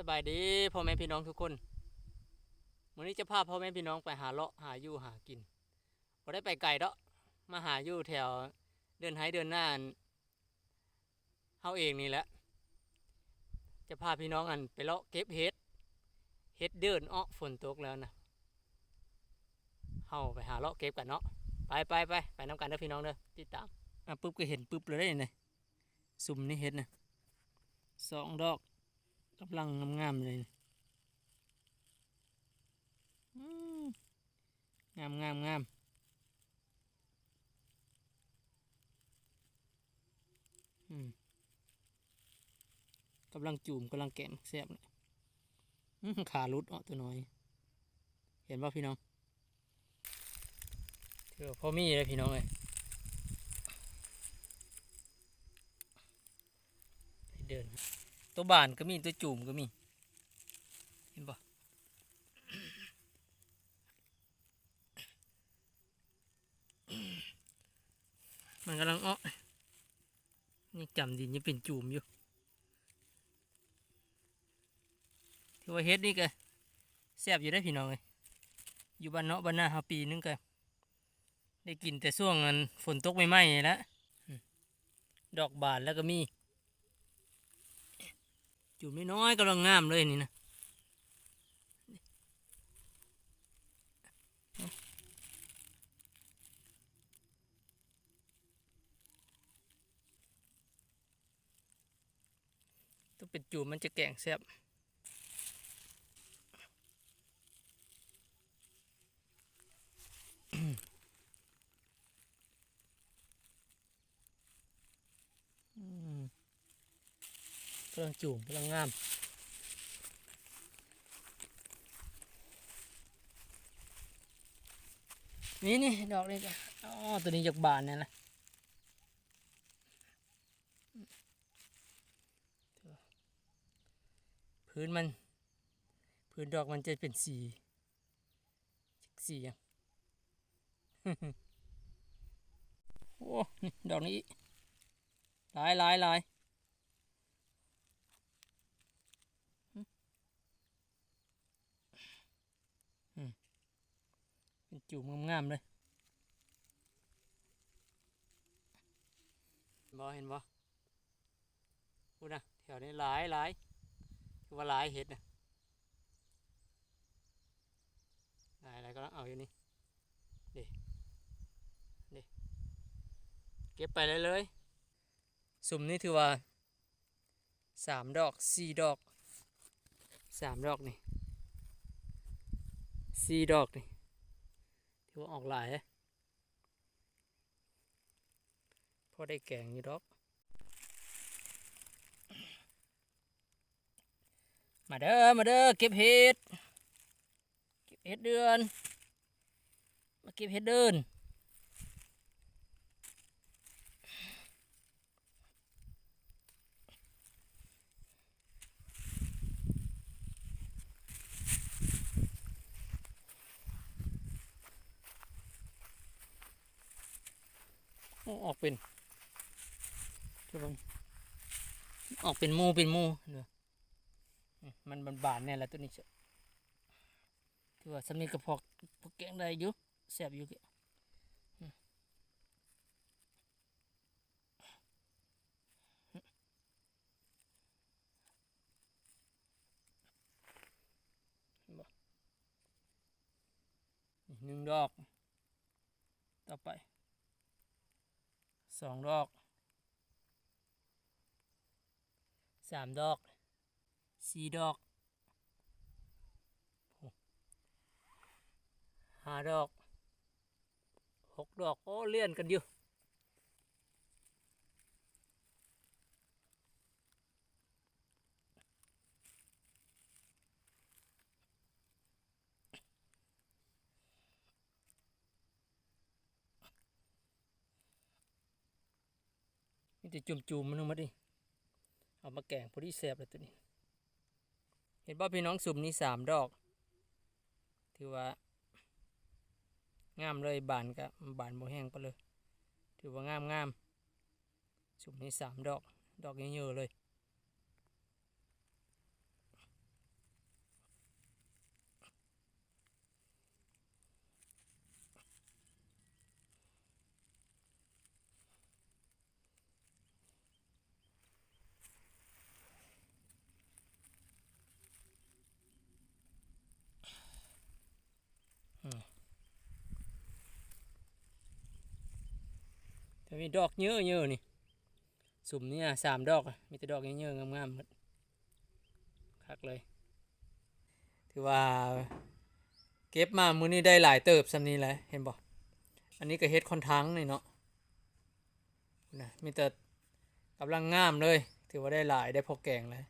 สบายดีพ่อแม่พี่น้องทุกคนวันนี้จะพาพ่อแม่พี่น้องไปหาเลาะหาอยู่หากินพอได้ไปไกลเนาะมาหาอยู่แถวเดินไห้เดินหน้าเฮาเองนี่แหละ จะพาพี่น้องอันไปเลาะเก็บเห็ด เห็ดเดินอ้อฝนตกแล้วนะเฮาไปหาเลาะเก็บกันเนาะ ไปไปไปไปน้ำกันเด้อพี่น้องเด้อติดตาม อะปุ๊บก็เห็นปุ๊บเลยได้เนี่ยสุ่มนี่เห็ดนะสองดอก กำลังงามๆเลยงามงามงามกำลังจูมกำลังแกะแซ่บเลยขาลุดออกตัวน้อย เห็นป่ะพี่น้องเถือพ่อมีเลยพี่น้องเลยเดิน ตัวบานก็มีตัวจุ่มก็มี เห็นปะมันกำลังอ้อนี่จำดินยังเป็นจุ่มอยู่ที่ว่าเฮ็ดนี่ก็แซ่บอยู่ได้พี่น้องเลยอยู่บ้านเนาะบ้านหน้าเฮาปีนึงก็ได้กินแต่ช่วงฝนตกใหม่ๆนี่และอืมดอกบานแล้วก็มี จุ่มน้อยกำลังงามเลยนี่นะต้องเป็นจุ่มมันจะแกงแซ่บอื กำลังจุ่มกำลังงามนี่นี่ดอกนี้จ้ะอ๋อตัวนี้จากบานเนี่ยนะพื้นมัน พื้นดอกมันจะเป็นสีสีหยังโอ้ดอกนี้หลายหลายหลายเป็น จุ่มงามๆเลยบอเห็นบอพูดนะแถวนี้หลายหลายคือว่าหลายเห็ดนะหลายหลายก็เอาอยู่นี่เด็เด็เก็บไปเลยเลย สุ่มนี่ถือว่าสามดอกสี่ดอกสามดอกนี่สี่ดอกนี่ ถือว่าออกหลายพอได้แกงอยู่ดอก มาเด้อ มาเด้อ เก็บเห็ด เก็บเห็ดเดือน มาเก็บเห็ดเดิน โอ้ออกเป็นคือมันออกเป็นมูเป็นมูเด้ออืมมันบานๆเนี่ยแหละตัวนี้เชียวถือว่าสำนีกระพอกพวกแกงได้อยู่แซ่บอยู่กี่หนึ่งดอก ต่อไป สองดอกสามดอกสี่ดอกห้าดอกหกดอก โอ้ เลื่อนกันอยู่ จะจุ่มๆมันลงมาดิ เอามาแกงพอดีแซ่บเลยตัวนี้ เห็นป่ะพี่น้องสุ่มนี้สามดอก ถือว่างามเลยบานกับบานโมแห้งไปเลย ถือว่างามงามสุ่มนี้สามดอก ดอกเยอะๆเลย มีดอกเยอะเยอะนี่ สุ่มนี่นะสามดอก มีแต่ดอกเยอะๆงามๆหมดคักเลย ถือว่าเก็บมามื้อนี้ได้หลายเติบสำนี้แหละเห็นบ่อันนี้ก็เฮ็ดคอนทั้งนี่เนาะนะมีแต่กำลังงามเลย ถือว่าได้หลายได้พอแกงเลย